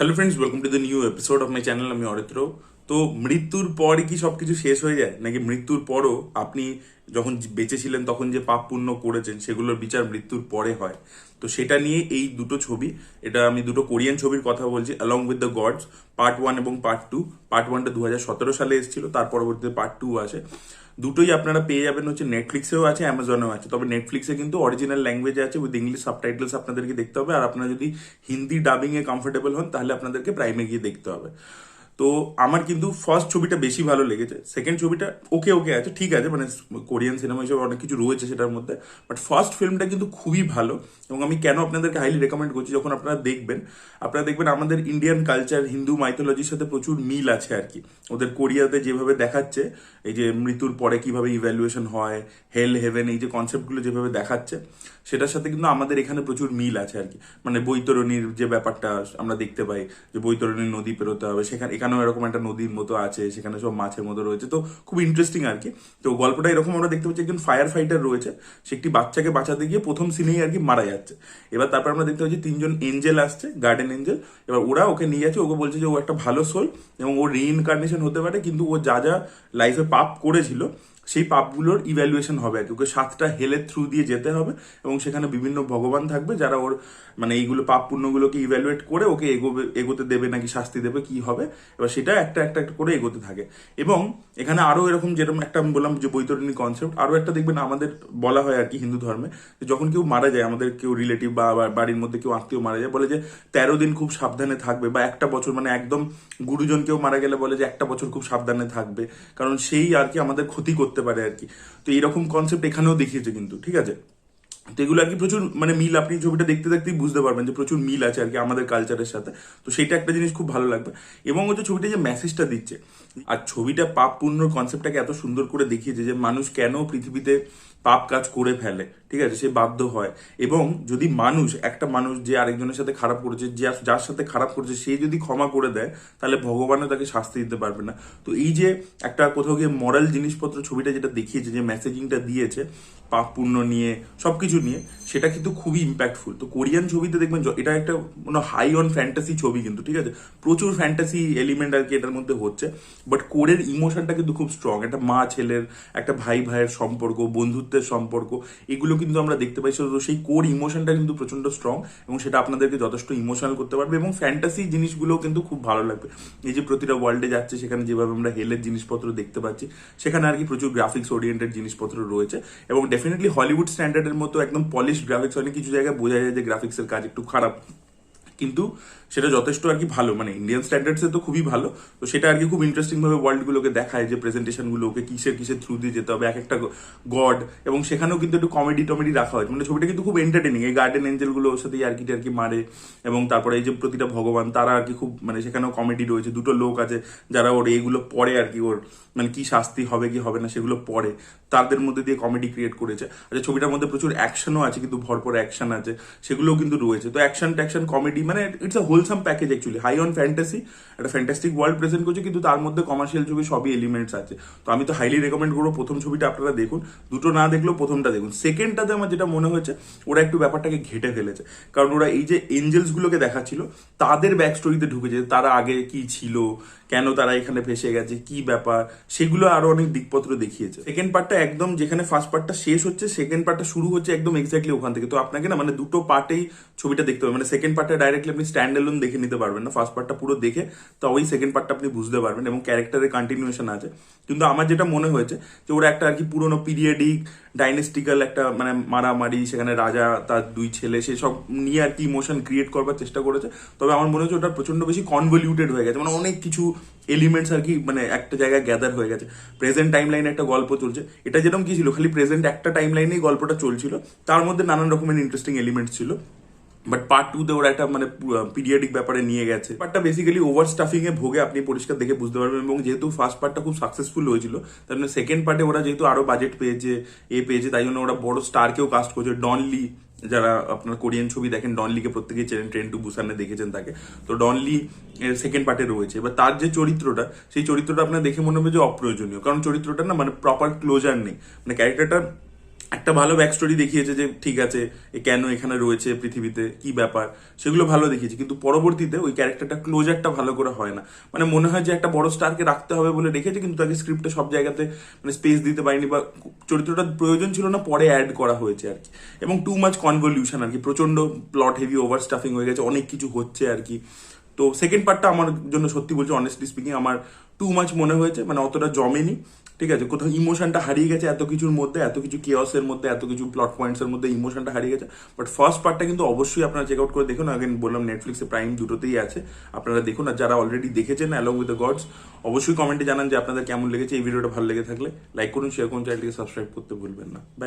Hello friends welcome to the new episode of my channel আমি অরিত্র তো মৃত্যুর পরই কি সবকিছু শেষ হয়ে যায়? নাকি মৃত্যুর পরও আপনি যখন বেঁচে ছিলেন, তখন যে পাপ পুণ্য করেছেন, সেগুলোর বিচার মৃত্যুর পরে হয়? তো সেটা নিয়ে এই দুটো ছবি, এটা আমি দুটো কোরিয়ান ছবির কথা বলছি along with the gods part one এবং পার্ট টু পার্ট ওয়ানটা দু হাজার সতেরো সালে এসেছিল, তার পরবর্তীতে পার্ট টু আসে। দুটোই আপনারা পেয়ে যাবেন হচ্ছে নেটফ্লিক্সেও আছে অ্যামাজনেও আছে। তবে নেটফ্লিক্সে কিন্তু অরিজিনাল ল্যাঙ্গুয়েজে আছে উইথ ইংলিশ সাবটাইটেলস আপনাদেরকে দেখতে হবে। আর আপনারা যদি হিন্দি ডাবিংয়ে কমফোর্টেবল হন, তাহলে আপনাদেরকে প্রাইমে গিয়ে দেখতে হবে। তো আমার কিন্তু ফার্স্ট ছবিটা বেশি ভালো লেগেছে। সেকেন্ড ছবিটা ওকে ওকে আছে, ঠিক আছে মানে কোরিয়ান সিনেমা হিসেবে অনেক কিছু রয়েছে সেটার মধ্যে। বাট ফার্স্ট ফিল্মটা কিন্তু খুবই ভালো এবং আমি কেন আপনাদেরকে হাইলি রেকমেন্ড করছি, যখন আপনারা দেখবেন আপনারা দেখবেন আমাদের ইন্ডিয়ান কালচার হিন্দু মাইথোলজির সাথে প্রচুর মিল আছে আর কি। ওদের কোরিয়াতে যেভাবে দেখাচ্ছে, এই যে মৃত্যুর পরে কীভাবে ইভ্যালুয়েশন হয় হেল হেভেন এই যে কনসেপ্টগুলো যেভাবে দেখাচ্ছে, সেটার সাথে কিন্তু আমাদের এখানে প্রচুর মিল আছে আর কি। মানে বৈতরণীর যে ব্যাপারটা আমরা দেখতে পাই, যে বৈতরণীর নদী পেরোতে হবে, সেখানে এখানেও এরকম একটা নদীর মতো আছে, সেখানে সব মাছের মতো রয়েছে। তো খুব ইন্টারেস্টিং আর কি। তো গল্পটা এরকম আমরা দেখতে পাচ্ছি, একজন ফায়ার ফাইটার রয়েছে, সে একটি বাচ্চাকে বাঁচাতে গিয়ে প্রথম সিনেই আর কি মারা যাচ্ছে। এবার তারপর আমরা দেখতে পাচ্ছি তিনজন এঞ্জেল আসছে গার্ডেন এঞ্জেল এবার ওরা ওকে নিয়ে যাচ্ছে, ওকে বলছে যে ও একটা ভালো সোল এবং ও রিইনকার্নেশন হতে পারে, কিন্তু ও যা যা লাইফে পাপ করেছিল সেই পাপগুলোর ইভ্যালুয়েশন হবে আর কি। ওকে সাতটা হেলের থ্রু দিয়ে যেতে হবে এবং সেখানে বিভিন্ন ভগবান থাকবে যারা ওর মানে এইগুলো পাপ পুণ্যগুলোকে ইভ্যালুয়েট করে ওকে এগোবে, এগোতে দেবে নাকি শাস্তি দেবে, কি হবে। এবার সেটা একটা একটা একটা করে এগোতে থাকে। এবং এখানে আরও এরকম যেরকম একটা আমি বললাম যে বৈতরণী কনসেপ্ট আরও একটা দেখবেন আমাদের বলা হয় আর কি হিন্দু ধর্মে যখন কেউ মারা যায়, আমাদের কেউ রিলেটিভ বা বাড়ির মধ্যে কেউ আত্মীয় মারা যায়, বলে যে তেরো দিন খুব সাবধানে থাকবে বা একটা বছর মানে একদম গুরুজন কেউ মারা গেলে বলে যে একটা বছর খুব সাবধানে থাকবে। কারণ সেই আর কি আমাদের ক্ষতি করতে পারে আর কি। তো এইরকম কনসেপ্ট এখানেও দেখিয়েছে কিন্তু, ঠিক আছে? তো এগুলো আর কি প্রচুর মানে মিল, আপনি ছবিটা দেখতে দেখতেই বুঝতে পারবেন যে প্রচুর মিল আছে আর কি আমাদের কালচারের সাথে। তো সেটা একটা জিনিস খুব ভালো লাগবে। এবং হচ্ছে ছবিটা যে মেসেজটা দিচ্ছে আর ছবিটা পাপ পুণ্যর কনসেপ্টটাকে এত সুন্দর করে দেখিয়েছে যে মানুষ কেন পৃথিবীতে পাপ কাজ করে ফেলে, ঠিক আছে? সে বাধ্য হয়। এবং যদি মানুষ, একটা মানুষ যে আরেকজনের সাথে খারাপ করেছে, যে যার সাথে খারাপ করেছে, সে যদি ক্ষমা করে দেয়, তাহলে ভগবানও তাকে শাস্তি দিতে পারবে না। তো এই যে একটা কোথাও গিয়ে মরাল জিনিসপত্র ছবিটা যেটা দেখিয়েছে, যে মেসেজিংটা দিয়েছে পাপ পুণ্য নিয়ে সব কিছু নিয়ে, সেটা কিন্তু খুবই ইম্প্যাক্টফুল তো কোরিয়ান ছবিতে দেখবেন এটা একটা মানে হাই অন ফ্যান্টাসি ছবি কিন্তু, ঠিক আছে? প্রচুর ফ্যান্টাসি এলিমেন্ট আর কি এটার মধ্যে হচ্ছে। বাট কোরের ইমোশনটা কিন্তু খুব স্ট্রং একটা মা ছেলের, একটা ভাই ভাইয়ের সম্পর্ক, বন্ধুত্বের সম্পর্ক, এগুলো কিন্তু আমরা দেখতে পাই। তো সেই কোর ইমোশনটা কিন্তু প্রচণ্ড স্ট্রং এবং সেটা আপনাদেরকে যথেষ্ট ইমোশনাল করতে পারবে এবং ফ্যান্টাসি জিনিসগুলো কিন্তু খুব ভালো লাগবে। এই যে প্রতিটা ওয়ার্ল্ডে যাচ্ছে, সেখানে যেভাবে আমরা হেলের জিনিসপত্র দেখতে পাচ্ছি, সেখানে আর কি প্রচুর গ্রাফিক্স ওরিয়েন্টেড জিনিসপত্র রয়েছে এবং ডেফিনেটলি হলিউড স্ট্যান্ডার্ডের মতো একদম পলিশ গ্রাফিক্স অনেক কিছু জায়গায় বোঝা যায় যে গ্রাফিক্সের কাজ একটু খারাপ। কিন্তু সেটা যথেষ্ট আর কি ভালো। মানে ইন্ডিয়ান স্ট্যান্ডার্ডসে তো খুবই ভালো। তো সেটা আর কি খুব ইন্টারেস্টিং ভাবে ওয়ার্ল্ডগুলোকে দেখায় যে প্রেজেন্টেশনগুলোকে কিসের কিসের থ্রু দিয়ে যেতে হবে, এক একটা গড এবং সেখানেও কিন্তু একটু কমেডি টমেডি রাখা হয় মানে ছবিটা কিন্তু খুব এন্টারটেনিং এই গার্ডেন এঞ্জেলগুলো ওর সাথে আর কি টার্কি মারে এবং তারপরে এই যে প্রতিটা ভগবান, তারা আর কি খুব মানে সেখানেও কমেডি রয়েছে। দুটো লোক আছে যারা ওর এইগুলো পড়ে আর কি, ওর মানে কি শাস্তি হবে, কি হবে না সেগুলো পড়ে। তাদের মধ্যে দিয়ে কমেডি ক্রিয়েট করেছে। আচ্ছা ছবিটার মধ্যে প্রচুর অ্যাকশনও আছে, কিন্তু ভরপুর অ্যাকশন আছে। সেগুলোও কিন্তু রয়েছে। তো অ্যাকশন ট্যাকশন কমেডি মানে it's a wholesome package actually high on fantasy একটা ফ্যান্টাস্টিক ওয়ার্ল্ড প্রেজেন্ট করছে, কিন্তু তার মধ্যে কমার্শিয়াল যুগে সবই এলিমেন্টস আছে। তো আমি তো হাইলি রেকমেন্ড করব প্রথম ছবিটা আপনারা দেখুন, দুটো না দেখলেও প্রথমটা দেখুন। সেকেন্ডটাতে আমার যেটা মনে হয়েছে, ওরা একটু ব্যাপারটাকে ঘেটে ফেলেছে। কারণ ওরা এই যে এঞ্জেলসগুলোকে দেখাচ্ছিল, তাদের ব্যাক স্টোরিতে ঢুকেছে তারা আগে কি ছিল, কেন তারা এখানে ফেসে গেছে, কি ব্যাপার, সেগুলো আরও অনেক দিকপত্র দেখিয়েছে। সেকেন্ড পার্টটা একদম যেখানে ফার্স্ট পার্টটা শেষ হচ্ছে সেকেন্ড পার্টটা শুরু হচ্ছে একদম এক্স্যাক্টলি ওখান থেকে। তো আপনাকে না মানে দুটো পার্টেই ছবিটা দেখতে হবে। মানে সেকেন্ড পার্টটা ডাইরেক্টলি আপনি স্ট্যান্ড এলোন দেখে নিতে পারবেন না। ফার্স্ট পার্টটা পুরো দেখে, তো ওই সেকেন্ড পার্টটা আপনি বুঝতে পারবেন এবং ক্যারেক্টারের কন্টিনিউশন আছে। কিন্তু আমার যেটা মনে হয়েছে যে ওরা একটা আর কি পুরোনো পিরিয়ডিক ডাইনেস্টিক্যাল একটা মানে মারামারি, সেখানে রাজা, তার দুই ছেলে সেসব নিয়ে আর কি ইমোশন ক্রিয়েট করবার চেষ্টা করেছে। তবে আমার মনে হচ্ছে ওটা প্রচণ্ড বেশি কনভলিউটেড হয়ে গেছে। মানে অনেক কিছু এলিমেন্টস আর কি মানে একটা জায়গায় গ্যাদার হয়ে গেছে। প্রেজেন্ট টাইম লাইনে একটা গল্প চলছে। এটা যেরকম কি ছিল, খালি প্রেজেন্ট একটা টাইম লাইনেই গল্পটা চলছিল। তার মধ্যে নানান রকমের ইন্টারেস্টিং এলিমেন্টস ছিল। বাট পার্ট টু তে ওরা একটা মানে পিরিয়ডিক ব্যাপারে নিয়ে গেছে। পার্টটা বেসিক্যালি ওভার স্টাফিং এ ভোগে আপনি পরিষ্কার দেখে বুঝতে পারবেন এবং যেহেতু ফার্স্ট পার্টটা খুব সাকসেসফুল হয়েছিল, তার জন্য সেকেন্ড পার্টে ওরা যেহেতু আরও বাজেট পেয়েছে, এ পেয়েছে, তাই জন্য ওরা বড় স্টারকেও কাস্ট করছে। ডনলি যারা আপনার কোরিয়ান ছবি দেখেন ডনলিকে প্রত্যেকেই চেনেন ট্রেন টু বুসানে দেখেছেন তাকে। তো ডনলি সেকেন্ড পার্টে রয়েছে। এবার তার যে চরিত্রটা, সেই চরিত্রটা আপনার দেখে মনে হবে যে অপ্রয়োজনীয়। কারণ চরিত্রটা না মানে প্রপার ক্লোজার নেই। মানে ক্যারেক্টারটা একটা ভালো ব্যাক স্টোরি দেখিয়েছে যে ঠিক আছে, এ কেন এখানে রয়েছে পৃথিবীতে, কি ব্যাপার? সেগুলো ভালো দেখিয়েছে, কিন্তু পরবর্তীতে ওই ক্যারেক্টারটা ক্লোজারটা ভালো করে হয় না। মানে মনে হয় যে একটা বড় স্টারকে রাখতে হবে বলে রেখেছে, কিন্তু তাকে স্ক্রিপ্টে সব জায়গাতে মানে স্পেস দিতে পারেনি বা চরিত্রটার প্রয়োজন ছিল না, পরে অ্যাড করা হয়েছে আর কি। এবং টু মাচ কনভলিউশন আর কি প্রচণ্ড প্লট হেভি ওভার স্টাফিং হয়ে গেছে, অনেক কিছু হচ্ছে আর কি। তো সেকেন্ড পার্টটা আমার জন্য সত্যি বলছি অনেস্টলি স্পিকিং আমার টু মাচ মনে হয়েছে মানে অতটা জমেনি। ঠিক আছে, কোথাও ইমোশনটা হারিয়ে গেছে এত কিছুর মধ্যে, এত কিছু কেওসের মধ্যে, এত কিছু প্লট পয়েন্টস এর মধ্যে ইমোশনটা হারিয়ে গেছে। বাট ফার্স্ট পার্টটা কিন্তু অবশ্যই আপনারা চেক আউট করে দেখুন। আগেন বললাম নেটফ্লিক্সে প্রাইম দুটোতেই আছে। আপনারা দেখুন, আর যারা অলরেডি দেখেছেন অ্যালং উইথ দ্য গডস অবশ্যই কমেন্টে জানান যে আপনাদের কেমন লেগেছে, এই ভিডিওটা ভালো লেগে থাকলে লাইক করুন শেয়ার করুন চ্যানেলটিকে সাবস্ক্রাইব করতে ভুলবেন না। বাই